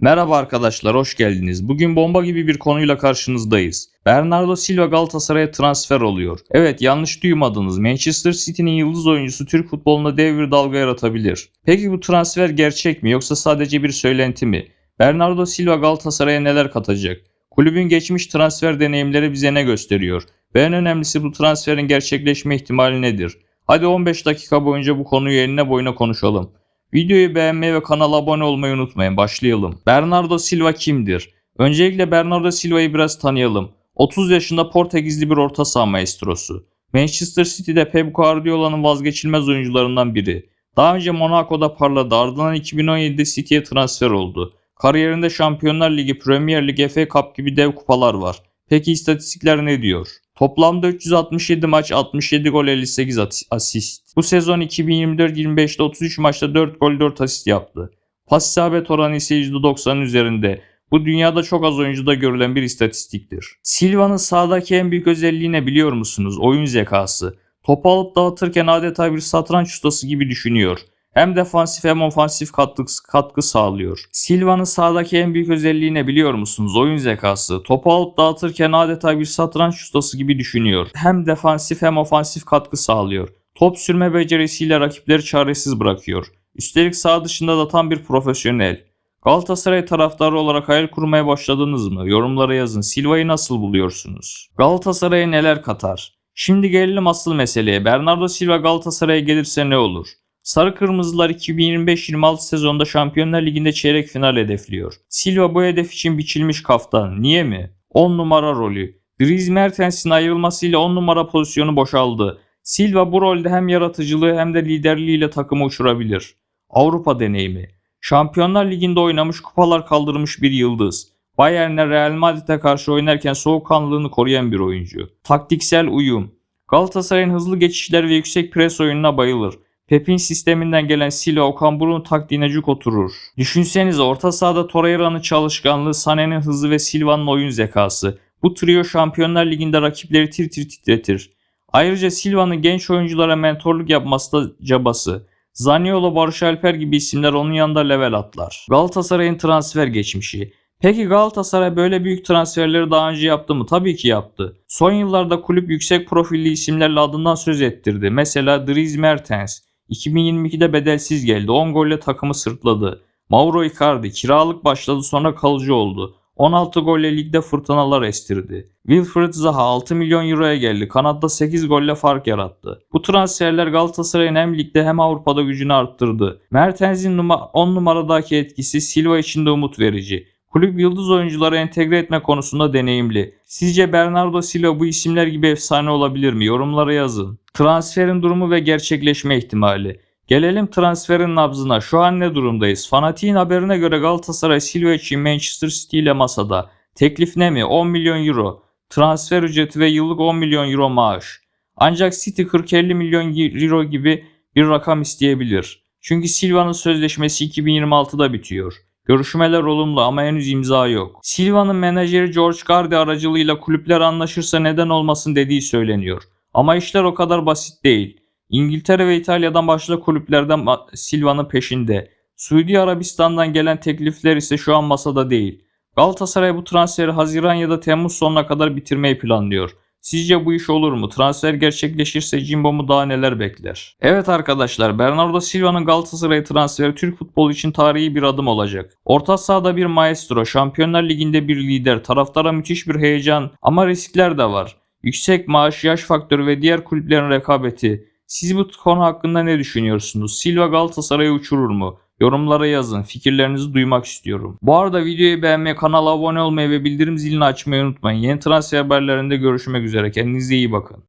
Merhaba arkadaşlar, hoş geldiniz. Bugün bomba gibi bir konuyla karşınızdayız. Bernardo Silva Galatasaray'a transfer oluyor. Evet, yanlış duymadınız. Manchester City'nin yıldız oyuncusu Türk futbolunda dev bir dalga yaratabilir. Peki bu transfer gerçek mi yoksa sadece bir söylenti mi? Bernardo Silva Galatasaray'a neler katacak? Kulübün geçmiş transfer deneyimleri bize ne gösteriyor? Ve en önemlisi bu transferin gerçekleşme ihtimali nedir? Hadi 15 dakika boyunca bu konuyu eline boyuna konuşalım. Videoyu beğenmeyi ve kanala abone olmayı unutmayın. Başlayalım. Bernardo Silva kimdir? Öncelikle Bernardo Silva'yı biraz tanıyalım. 30 yaşında Portekizli bir orta saha maestrosu. Manchester City'de Pep Guardiola'nın vazgeçilmez oyuncularından biri. Daha önce Monaco'da parladı ardından 2017'de City'ye transfer oldu. Kariyerinde Şampiyonlar Ligi, Premier Lig, FA Cup gibi dev kupalar var. Peki istatistikler ne diyor? Toplamda 367 maç, 67 gol, 58 at- asist. Bu sezon 2024-25'te 33 maçta 4 gol, 4 asist yaptı. Pas isabet oranı ise %90'ın üzerinde. Bu dünyada çok az oyuncuda görülen bir istatistiktir. Silva'nın sahadaki en büyük özelliği ne biliyor musunuz? Oyun zekası. Topu alıp dağıtırken adeta bir satranç ustası gibi düşünüyor. Hem defansif hem ofansif katkı, katkı sağlıyor. Silva'nın sahadaki en büyük özelliği ne biliyor musunuz? Oyun zekası. Topu alıp dağıtırken adeta bir satranç ustası gibi düşünüyor. Hem defansif hem ofansif katkı sağlıyor. Top sürme becerisiyle rakipleri çaresiz bırakıyor. Üstelik sağ dışında da tam bir profesyonel. Galatasaray taraftarı olarak hayal kurmaya başladınız mı? Yorumlara yazın. Silva'yı nasıl buluyorsunuz? Galatasaray'a neler katar? Şimdi gelelim asıl meseleye. Bernardo Silva Galatasaray'a gelirse ne olur? Sarı Kırmızılar 2025-26 sezonda Şampiyonlar Ligi'nde çeyrek final hedefliyor. Silva bu hedef için biçilmiş kaftan. Niye mi? 10 numara rolü. Dries Mertens'in ayrılmasıyla 10 numara pozisyonu boşaldı. Silva bu rolde hem yaratıcılığı hem de liderliğiyle takımı uçurabilir. Avrupa deneyimi. Şampiyonlar Ligi'nde oynamış, kupalar kaldırmış bir yıldız. Bayern'e Real Madrid'e karşı oynarken soğukkanlılığını koruyan bir oyuncu. Taktiksel uyum. Galatasaray'ın hızlı geçişler ve yüksek pres oyununa bayılır. Pep'in sisteminden gelen Silva Okan Buruk'un taktiğine cuk oturur. Düşünsenize orta sahada Torreira'nın çalışkanlığı, Sané'nin hızı ve Silva'nın oyun zekası. Bu trio Şampiyonlar Ligi'nde rakipleri tir tir titretir. Ayrıca Silva'nın genç oyunculara mentorluk yapması da cabası. Zaniolo, Barış Alper gibi isimler onun yanında level atlar. Galatasaray'ın transfer geçmişi. Peki Galatasaray böyle büyük transferleri daha önce yaptı mı? Tabii ki yaptı. Son yıllarda kulüp yüksek profilli isimlerle adından söz ettirdi. Mesela Dries Mertens. 2022'de bedelsiz geldi. 10 golle takımı sırtladı. Mauro Icardi kiralık başladı sonra kalıcı oldu. 16 golle ligde fırtınalar estirdi. Wilfried Zaha 6 milyon euroya geldi. Kanadda 8 golle fark yarattı. Bu transferler Galatasaray'ın hem ligde hem Avrupa'da gücünü arttırdı. Mertens'in 10 numaradaki etkisi Silva için de umut verici. Kulüp yıldız oyuncuları entegre etme konusunda deneyimli. Sizce Bernardo Silva bu isimler gibi efsane olabilir mi? Yorumlara yazın. Transferin durumu ve gerçekleşme ihtimali. Gelelim transferin nabzına. Şu an ne durumdayız? Fanatiğin haberine göre Galatasaray Silva için Manchester City ile masada. Teklif ne mi? 10 milyon euro. Transfer ücreti ve yıllık 10 milyon euro maaş. Ancak City 40-50 milyon euro gibi bir rakam isteyebilir. Çünkü Silva'nın sözleşmesi 2026'da bitiyor. Görüşmeler olumlu ama henüz imza yok. Silva'nın menajeri George Gardi aracılığıyla kulüpler anlaşırsa neden olmasın dediği söyleniyor. Ama işler o kadar basit değil. İngiltere ve İtalya'dan başka kulüplerden Silva'nın peşinde. Suudi Arabistan'dan gelen teklifler ise şu an masada değil. Galatasaray bu transferi Haziran ya da Temmuz sonuna kadar bitirmeyi planlıyor. Sizce bu iş olur mu? Transfer gerçekleşirse Cimbom'u daha neler bekler? Evet arkadaşlar Bernardo Silva'nın Galatasaray transferi Türk futbolu için tarihi bir adım olacak. Orta sahada bir maestro, Şampiyonlar Ligi'nde bir lider, taraftara müthiş bir heyecan ama riskler de var. Yüksek maaş, yaş faktörü ve diğer kulüplerin rekabeti. Siz bu konu hakkında ne düşünüyorsunuz? Silva Galatasaray'ı uçurur mu? Yorumlara yazın. Fikirlerinizi duymak istiyorum. Bu arada videoyu beğenmeyi, kanala abone olmayı ve bildirim zilini açmayı unutmayın. Yeni transfer haberlerinde görüşmek üzere. Kendinize iyi bakın.